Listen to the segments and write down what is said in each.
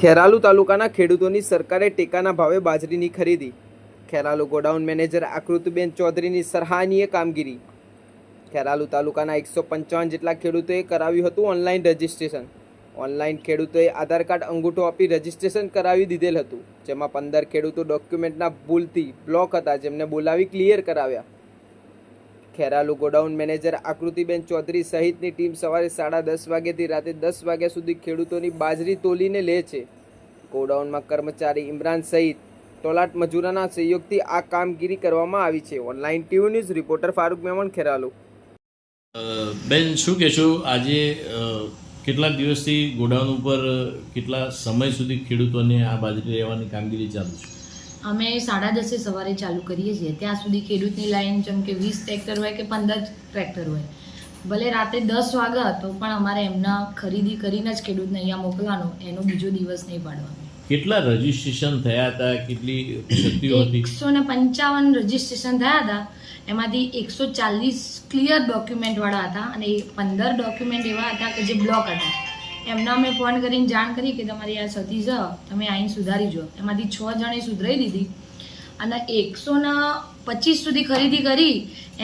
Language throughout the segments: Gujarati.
ખેરાલુ તાલુકાના ખેડૂતોની સરકારે ટેકાના ભાવે બાજરીની ખરીદી. ખેરાલુ ગોડાઉન મેનેજર આકૃતિબેન ચૌધરીની સરાહનીય કામગીરી. ખેરાલુ તાલુકાના એકસો પંચાવન જેટલા ખેડૂતોએ કરાવ્યું હતું ઓનલાઈન રજિસ્ટ્રેશન. ઓનલાઈન ખેડૂતોએ આધાર કાર્ડ અંગૂઠો આપી રજિસ્ટ્રેશન કરાવી દીધેલ હતું, જેમાં પંદર ખેડૂતો ડોક્યુમેન્ટના ભૂલથી બ્લોક હતા, જેમને બોલાવી ક્લિયર કરાવ્યા. ખેરાલુ ગોડાઉન મેનેજર આકૃતિબેન ચૌધરી સહિતની ટીમ સવારે સાડા દસ વાગ્યાથી રાતે દસ વાગ્યા સુધી ખેડૂતોની બાજરી તોલીને લે છે. ગોડાઉનમાં કર્મચારી ઇમરાન સહિત તોલાટ મજૂરોના સહયોગથી આ કામગીરી કરવામાં આવી છે. Online TV news reporter Farooq Memon, Kheralu. બેન, શું કહેશો? આજે કેટલા દિવસથી ગોડાઉન ઉપર કેટલા સમય સુધી ખેડૂતોને આ બાજરી રહેવાની કામગીરી ચાલુ છે? અમે સાડા દસે સવારે ચાલુ કરીએ છીએ. ત્યાં સુધી ખેડૂતની લાઈન જેમ કે વીસ ટ્રેક્ટર હોય કે પંદર ટ્રેક્ટર હોય. ભલે રાતે દસ વાગ્યા તો પણ અમારે એમના ખરીદી કરીને જ ખેડૂતને અહીંયા મોકલવાનો એનો બીજો દિવસ નહીં પાડવાનો. કેટલા રજીસ્ટ્રેશન થયા હતા? કેટલી શક્તિઓ હતી? એકસો ને પંચાવન રજીસ્ટ્રેશન થયા હતા. એમાંથી એકસો ચાલીસ ક્લિયર ડોક્યુમેન્ટવાળા હતા અને પંદર ડોક્યુમેન્ટ એવા હતા કે જે બ્લોક હતા. એમના અમે ફોન કરીને જાણ કરી કે તમારી આ સતી છે તમે આઈને સુધારી જો. એમાંથી છ જણે સુધરાઈ દીધી. અને એકસોના પચીસ સુધી ખરીદી કરી.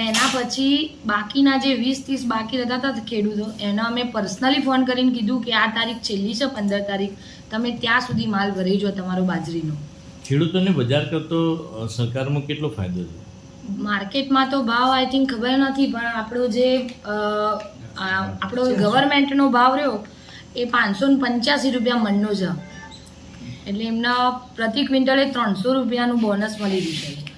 એના પછી બાકીના જે વીસ ત્રીસ બાકી રહેતા હતા ખેડૂતો એના અમે પર્સનલી ફોન કરીને કીધું કે આ તારીખ છેલ્લી છે પંદર તારીખ. તમે ત્યાં સુધી માલ ભરી જો તમારો બાજરીનો. ખેડૂતોને બજાર કરતો સરકારમાં કેટલો ફાયદો છે? માર્કેટમાં તો ભાવ આઈ થિંક ખબર નથી પણ આપણો જે આપણો ગવર્મેન્ટનો ભાવ રહ્યો એ પાંચસો ને પંચ્યાસી રૂપિયા મણનું છે. એટલે એમના પ્રતિ ક્વિન્ટલે ત્રણસો રૂપિયાનું બોનસ મળી રહ્યું છે.